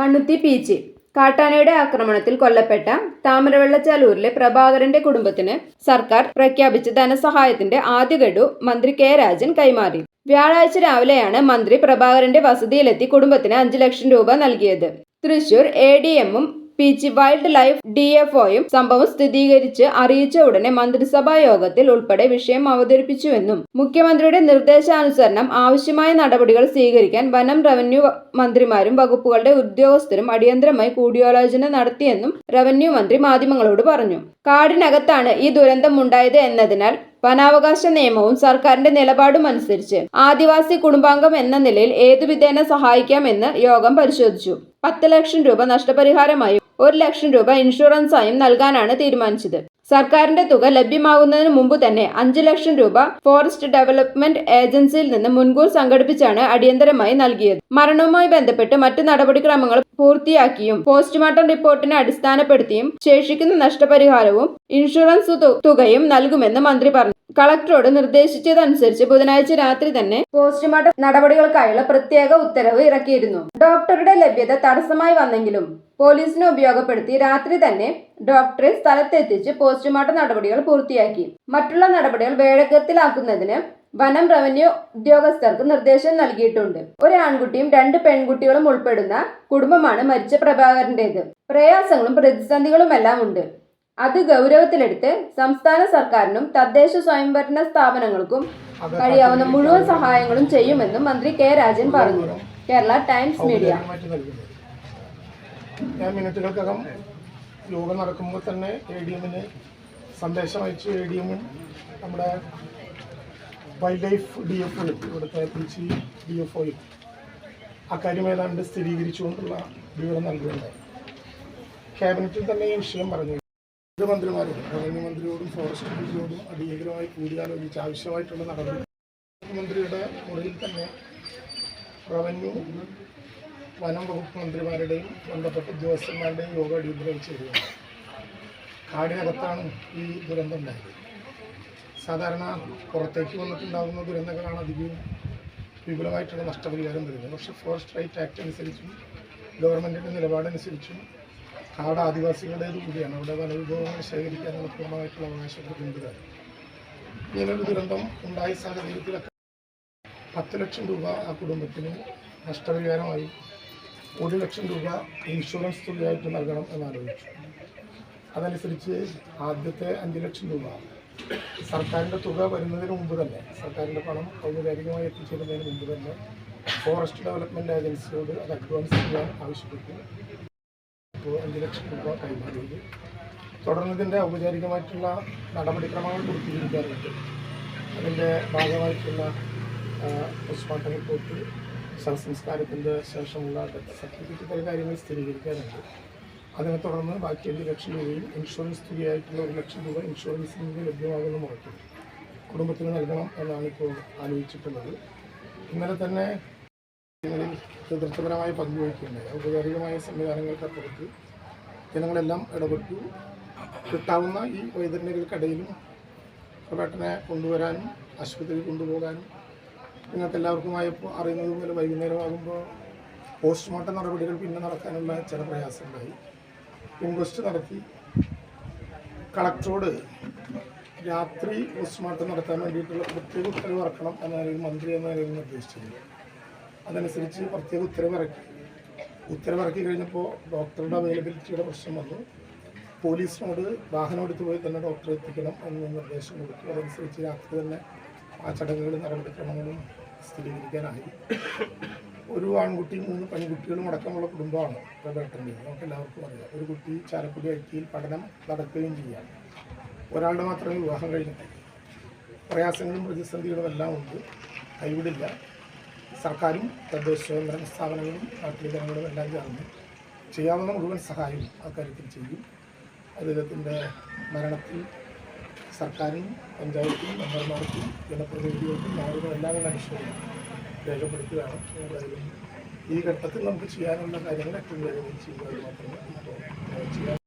മണ്ണുത്തി പീച്ചി. കാട്ടാനയുടെ ആക്രമണത്തിൽ കൊല്ലപ്പെട്ട താമരവെള്ളച്ചാലൂരിലെ പ്രഭാകരന്റെ കുടുംബത്തിന് സർക്കാർ പ്രഖ്യാപിച്ച ധനസഹായത്തിന്റെ ആദ്യ ഗഡു മന്ത്രി കെ രാജൻ കൈമാറി. വ്യാഴാഴ്ച രാവിലെയാണ് മന്ത്രി പ്രഭാകരന്റെ വസതിയിലെത്തി കുടുംബത്തിന് അഞ്ചു ലക്ഷം രൂപ നൽകിയത്. തൃശൂർ എ ഡി എമ്മും Peechi wild life D F ഒയും സംഭവം സ്ഥിരീകരിച്ച് അറിയിച്ച ഉടനെ മന്ത്രിസഭാ യോഗത്തിൽ ഉൾപ്പെടെ വിഷയം അവതരിപ്പിച്ചുവെന്നും മുഖ്യമന്ത്രിയുടെ നിർദ്ദേശാനുസരണം ആവശ്യമായ നടപടികൾ സ്വീകരിക്കാൻ വനം റവന്യൂ മന്ത്രിമാരും വകുപ്പുകളുടെ ഉദ്യോഗസ്ഥരും അടിയന്തരമായി കൂടിയാലോചന നടത്തിയെന്നും റവന്യൂ മന്ത്രി മാധ്യമങ്ങളോട് പറഞ്ഞു. കാടിനകത്താണ് ഈ ദുരന്തം ഉണ്ടായത് എന്നതിനാൽ വനാവകാശ നിയമവും സർക്കാരിന്റെ നിലപാടും അനുസരിച്ച് ആദിവാസി കുടുംബാംഗം എന്ന നിലയിൽ ഏതുവിധേന സഹായിക്കാമെന്ന് യോഗം പരിശോധിച്ചു. പത്ത് ലക്ഷം രൂപ നഷ്ടപരിഹാരമായും ഒരു ലക്ഷം രൂപ ഇൻഷുറൻസായും നൽകാനാണ് തീരുമാനിച്ചത്. സർക്കാരിന്റെ തുക ലഭ്യമാകുന്നതിന് മുമ്പ് തന്നെ അഞ്ച് ലക്ഷം രൂപ ഫോറസ്റ്റ് ഡെവലപ്മെന്റ് ഏജൻസിയിൽ നിന്ന് മുൻകൂർ സംഘടിപ്പിച്ചാണ് അടിയന്തരമായി നൽകിയത്. മരണവുമായി ബന്ധപ്പെട്ട് മറ്റു നടപടിക്രമങ്ങൾ പൂർത്തിയാക്കിയും പോസ്റ്റ്മോർട്ടം റിപ്പോർട്ടിനെ അടിസ്ഥാനപ്പെടുത്തിയും ശേഷിക്കുന്ന നഷ്ടപരിഹാരവും ഇൻഷുറൻസ് തുകയും നൽകുമെന്ന് മന്ത്രി പറഞ്ഞു. കളക്ടറോട് നിർദ്ദേശിച്ചതനുസരിച്ച് ബുധനാഴ്ച രാത്രി തന്നെ പോസ്റ്റ്മോർട്ടം നടപടികൾക്കായുള്ള പ്രത്യേക ഉത്തരവ് ഇറക്കിയിരുന്നു. ഡോക്ടറുടെ ലഭ്യത തടസ്സമായി വന്നെങ്കിലും പോലീസിനെ ഉപയോഗപ്പെടുത്തി രാത്രി തന്നെ ഡോക്ടറെ സ്ഥലത്തെത്തിച്ച് പോസ്റ്റ്മോർട്ടം നടപടികൾ പൂർത്തിയാക്കി. മറ്റുള്ള നടപടികൾ വേഗത്തിലാക്കുന്നതിന് വനം റവന്യൂ ഉദ്യോഗസ്ഥർക്ക് നിർദ്ദേശം നൽകിയിട്ടുണ്ട്. ഒരു ആൺകുട്ടിയും രണ്ട് പെൺകുട്ടികളും ഉൾപ്പെടുന്ന കുടുംബമാണ് മരിച്ച പ്രഭാകരന്റേത്. പ്രയാസങ്ങളും പ്രതിസന്ധികളുമെല്ലാം ഉണ്ട്. അത് ഗൗരവത്തിലെടുത്ത് സംസ്ഥാന സർക്കാരിനും തദ്ദേശ സ്വയംഭരണ സ്ഥാപനങ്ങൾക്കും കഴിയാവുന്ന മുഴുവൻ സഹായങ്ങളും ചെയ്യുമെന്നും മന്ത്രി കെ രാജൻ പറഞ്ഞു. Kerala Times Media. ഞാൻ മിനിറ്റുകൾക്കകം യോഗം നടക്കുമ്പോൾ തന്നെ എ ഡി എമ്മിന് സന്ദേശം അയച്ചു. എ ഡി എമ്മും നമ്മുടെ വൈൽഡ് ലൈഫ് ഡി എഫ് ഒയും ഇവിടുത്തെ പി ഡി എഫ് ഒയും അക്കാര്യം ഏതാണ്ട് സ്ഥിരീകരിച്ചുകൊണ്ടുള്ള വിവരം നൽകുന്നുണ്ട്. ക്യാബിനറ്റിൽ തന്നെ ഈ വിഷയം പറഞ്ഞു. മന്ത്രിമാരോടും റവന്യൂ മന്ത്രിയോടും ഫോറസ്റ്റ് മന്ത്രിയോടും അടിയന്തരമായി കൂടിയാലോചിച്ച് ആവശ്യമായിട്ടുള്ള നടപടി മുഖ്യമന്ത്രിയുടെ മുറിയിൽ തന്നെ റവന്യൂ വനം വകുപ്പ് മന്ത്രിമാരുടെയും ബന്ധപ്പെട്ട ഉദ്യോഗസ്ഥന്മാരുടെയും യോഗ അടിയന്തരമായി ചെയ്യുകയാണ് കാടിനകത്താണ് ഈ ദുരന്തം ഉണ്ടായത്. സാധാരണ പുറത്തേക്ക് വന്നിട്ടുണ്ടാകുന്ന ദുരന്തങ്ങളാണ് അധികവും വിപുലമായിട്ടുള്ള നഷ്ടപരിഹാരം വരുന്നത്. പക്ഷേ ഫോറസ്റ്റ് റൈറ്റ് ആക്ട് അനുസരിച്ചും ഗവൺമെന്റിന്റെ നിലപാടനുസരിച്ചും കാട് ആദിവാസികളുടേത് കൂടിയാണ്. അവിടെ വന വിഭവങ്ങൾ ശേഖരിക്കാനുള്ള പൂർണമായിട്ടുള്ള അവകാശം പിന്തുടരും ഇങ്ങനൊരു ദുരന്തം ഉണ്ടായ സാഹചര്യത്തിലൊക്കെ പത്ത് ലക്ഷം രൂപ ആ കുടുംബത്തിന് നഷ്ടപരിഹാരമായി ഒരു ലക്ഷം രൂപ ഇൻഷുറൻസ് തുകയായിട്ട് നൽകണം എന്നാലോചിച്ചു. അതനുസരിച്ച് ആദ്യത്തെ അഞ്ച് ലക്ഷം രൂപ സർക്കാരിന്റെ തുക വരുന്നതിന് മുമ്പ് തന്നെ സർക്കാരിന്റെ പണം ഔപചാരികമായി എത്തിച്ചേരുന്നതിന് മുമ്പ് തന്നെ ഫോറസ്റ്റ് ഡെവലപ്മെന്റ് ഏജൻസിയോട് അത് അഡ്വാൻസ് ചെയ്യാൻ ആവശ്യപ്പെട്ടു. അഞ്ച് ലക്ഷം രൂപ കൈമാറിയത്. തുടർന്ന് ഇതിന്റെ ഔപചാരികമായിട്ടുള്ള നടപടിക്രമങ്ങൾ പൂർത്തീകരിക്കാറുണ്ട്. അതിന്റെ ഭാഗമായിട്ടുള്ള പോസ്റ്റ്മോർട്ടം റിപ്പോർട്ട് ശവസംസ്കാരത്തിന്റെ ശേഷമുള്ള ഡെത്ത് സർട്ടിഫിക്കറ്റ് പല കാര്യങ്ങൾ സ്ഥിരീകരിക്കാറുണ്ട്. അതിനെ തുടർന്ന് ബാക്കി അഞ്ച് ലക്ഷം രൂപയും ഇൻഷുറൻസ് തുകയായിട്ടുള്ള ഒരു ലക്ഷം രൂപ ഇൻഷുറൻസിൽ നിന്ന് ലഭ്യമാകുന്ന മുറയ്ക്ക് കുടുംബത്തിന് നൽകണം എന്നാണ് ഇപ്പോൾ ആലോചിച്ചിട്ടുള്ളത്. ഇന്നലെ തന്നെ ഇതിൽ നേതൃത്വപരമായി വഹിക്കുന്നത് ഔപചാരികമായ സംവിധാനങ്ങൾക്കപ്പുറത്ത് ജനങ്ങളെല്ലാം ഇടപെട്ടു. കിട്ടാവുന്ന ഈ വൈതരണികൾക്കിടയിലും പ്രവേട്ടനെ കൊണ്ടുവരാനും ആശുപത്രിയിൽ കൊണ്ടുപോകാനും നിങ്ങൾക്ക് എല്ലാവർക്കുമായി ഇപ്പോൾ അറിയുന്നത് പോലെ വൈകുന്നേരമാകുമ്പോൾ പോസ്റ്റ്മോർട്ടം നടപടികൾ പിന്നെ നടക്കാനുള്ള ചില പ്രയാസമുണ്ടായി ഇൻക്വസ്റ്റ് നടത്തി. കളക്ടറോട് രാത്രി പോസ്റ്റ്മോർട്ടം നടത്താൻ വേണ്ടിയിട്ടുള്ള പ്രത്യേക ഉത്തരവ് ഇറക്കണം എന്ന മന്ത്രി എന്ന നിലയിൽ അതനുസരിച്ച് പ്രത്യേക ഉത്തരവിറക്കി. ഉത്തരവിറക്കി കഴിഞ്ഞപ്പോൾ ഡോക്ടറുടെ അവൈലബിലിറ്റിയുടെ പ്രശ്നം വന്നു. പോലീസിനോട് വാഹനം എടുത്തു പോയി തന്നെ ഡോക്ടറെ എത്തിക്കണം എന്ന് നിർദ്ദേശം കൊടുത്തു. അതനുസരിച്ച് രാത്രി തന്നെ ആ ചടങ്ങുകളും നടപടിക്രമങ്ങളും സ്ഥിരീകരിക്കാനായി. ഒരു ആൺകുട്ടിയും മൂന്ന് പെൺകുട്ടികളും അടക്കമുള്ള കുടുംബമാണ് പ്രബേട്ടന്റെ നമുക്ക് എല്ലാവർക്കും അറിയാം. ഒരു കുട്ടി ചാലക്കുടി ഐ പഠനം നടക്കുകയും ചെയ്യാം. ഒരാളുടെ മാത്രമേ വിവാഹം കഴിഞ്ഞിട്ടുള്ളൂ. പ്രയാസങ്ങളും പ്രതിസന്ധികളും എല്ലാം ഉണ്ട്. കൈവിടില്ല. സർക്കാരും തദ്ദേശ സ്വയംഭരണ സ്ഥാപനങ്ങളും നാട്ടിലെ ജനങ്ങളും എല്ലാം ചേർന്ന് ചെയ്യാവുന്ന മുഴുവൻ സഹായവും അക്കാര്യത്തിൽ ചെയ്യും. അദ്ദേഹത്തിന്റെ മരണത്തിൽ സർക്കാരും പഞ്ചായത്തും മെമ്പർമാർക്കും ജനപ്രതിനിധികൾക്കും നാടിനും എല്ലാം അനുഷ്ഠിക്കും രേഖപ്പെടുത്തുകയാണ്. ഏതായാലും ഈ ഘട്ടത്തിൽ നമുക്ക് ചെയ്യാനുള്ള കാര്യങ്ങൾ ഏറ്റവും വേഗം ചെയ്യുക മാത്രമേ ഇപ്പോൾ